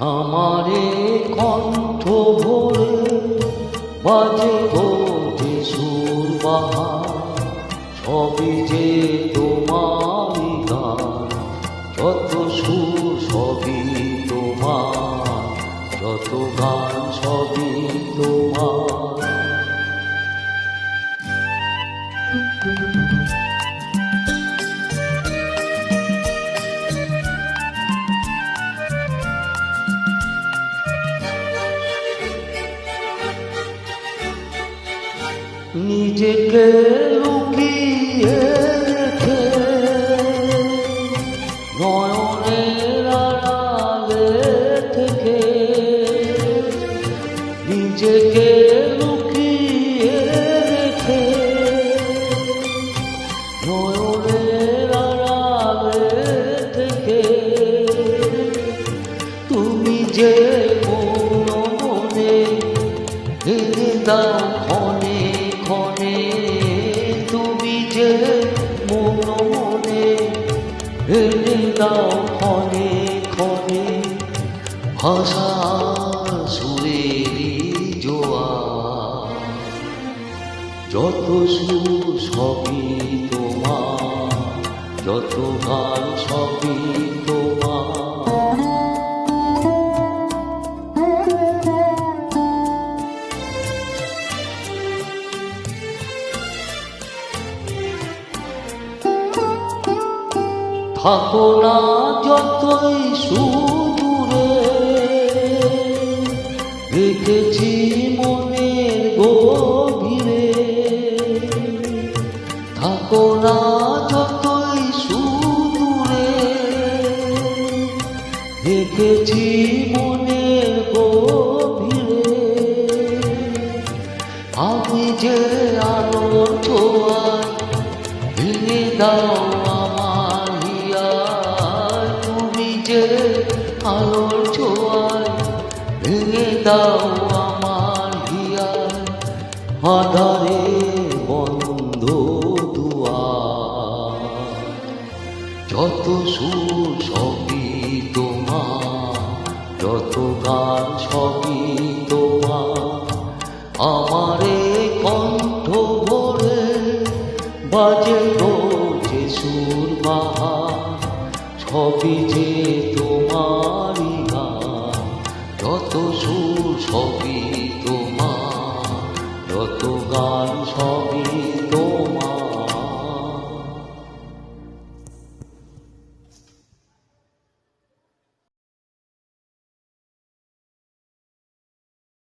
আমারে কণ্ঠ ভরে বাজে বোঝে সুর বাহার। সবই যে তোমার গান, যত সুর সবই তোমার, যত গান সবই তোমার। নিজেকে লুকিয়ে রেখে নয়নের আড়ালে থেকে নিজেকে লুকিয়ে রেখে নয়নের আড়ালে থেকে তুমি যে মন দাও এনে দাও ক্ষণে ক্ষণে ভাষা সুরেরি জোয়া যত সুর সবই তোমার যত গান সবই থাকো না যতই সুদূরে। রেখেছি মনের গভীরে। থাকো না যতই সুদূরে। রেখেছি মনের গভীরে। আমি যে আলোর ছোঁয়ায় ভেঙে দাও ভেঙে দাও আমার হিয়ার। আধারে বন্ধ দুয়ার। যত সুর সবই তোমার, যত গান সবই তোমার। আমারে কণ্ঠ ভরে বাজে রোজে সুর বাহার, সবই যে তোমারই সবই তোমার যত গান সবই তোমার